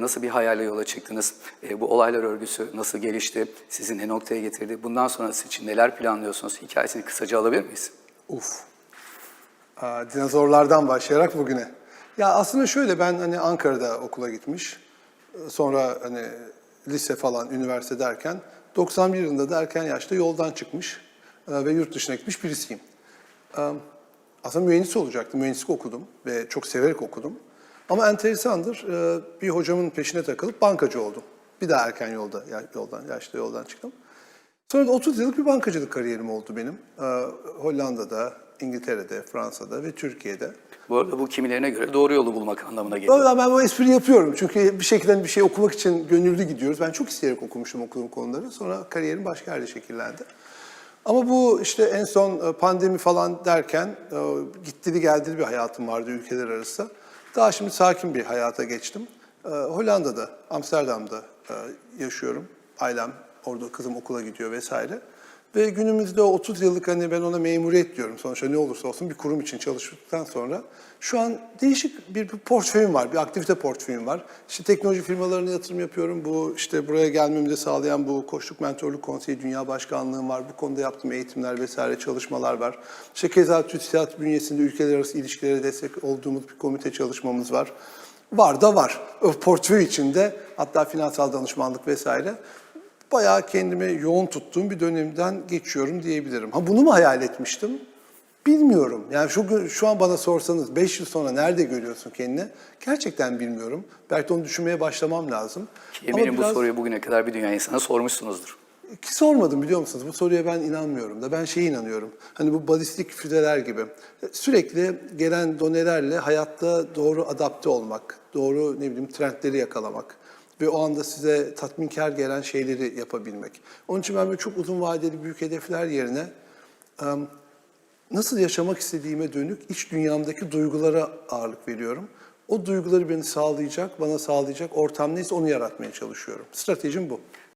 Nasıl bir hayale yola çıktınız? E, bu olaylar örgüsü nasıl gelişti? Sizi ne noktaya getirdi? Bundan sonrası için neler planlıyorsunuz? Hikayesini kısaca alabilir miyiz? Uf. Aa, dinozorlardan başlayarak bugüne. Ya aslında şöyle ben hani Ankara'da okula gitmiş. Sonra hani lise falan, üniversite derken 91 yılında da erken yaşta yoldan çıkmış e, ve yurt dışına gitmiş birisiyim. Aslında mühendis olacaktım. Mühendislik okudum ve çok severek okudum. Ama enteresandır. e, Bir hocamın peşine takılıp bankacı oldum. Bir daha erken yolda, yoldan, yaşta yoldan çıktım. Sonra da 30 yıllık bir bankacılık kariyerim oldu benim. Ee, Hollanda'da, İngiltere'de, Fransa'da ve Türkiye'de. Bu arada bu kimilerine göre doğru yolu bulmak anlamına geliyor. Ama ben bu espri yapıyorum çünkü bir şekilde bir şey okumak için gönüllü gidiyoruz. Ben çok isteyerek okumuştum okuduğum konuları. Sonra kariyerim başka yerde şekillendi. Ama bu işte en son e, pandemi falan derken e, gittili geldili bir hayatım vardı ülkeler arası. Daha şimdi sakin bir hayata geçtim. E, Hollanda'da, Amsterdam'da e, yaşıyorum. Ailem orada kızım okula gidiyor vesaire. Ve günümüzde o 30 yıllık hani ben ona memuriyet diyorum. Sonuçta ne olursa olsun bir kurum için çalıştıktan sonra şu an değişik bir, bir portföyüm var, bir aktivite portföyüm var. İşte teknoloji firmalarına yatırım yapıyorum. Bu işte buraya gelmemi de sağlayan bu Koçluk Mentorluk Konseyi Dünya Başkanlığım var. Bu konuda yaptığım eğitimler vesaire çalışmalar var. İşte keza TÜSİAD bünyesinde ülkeler arası ilişkilere destek olduğumuz bir komite çalışmamız var. Var da var. O portföy içinde hatta finansal danışmanlık vesaire bayağı kendimi yoğun tuttuğum bir dönemden geçiyorum diyebilirim. Ha bunu mu hayal etmiştim? Bilmiyorum. Yani şu, şu an bana sorsanız 5 yıl sonra nerede görüyorsun kendini? Gerçekten bilmiyorum. Belki onu düşünmeye başlamam lazım. Eminim Ama bu biraz- soruyu bugüne kadar bir dünya insana sormuşsunuzdur. ki sormadım biliyor musunuz? Bu soruya ben inanmıyorum da. Ben şeye inanıyorum. Hani bu balistik füzeler gibi. Sürekli gelen donelerle hayatta doğru adapte olmak, doğru ne bileyim trendleri yakalamak ve o anda size tatminkar gelen şeyleri yapabilmek. Onun için ben böyle çok uzun vadeli büyük hedefler yerine nasıl yaşamak istediğime dönük iç dünyamdaki duygulara ağırlık veriyorum. O duyguları beni sağlayacak, bana sağlayacak ortam neyse onu yaratmaya çalışıyorum. Stratejim bu.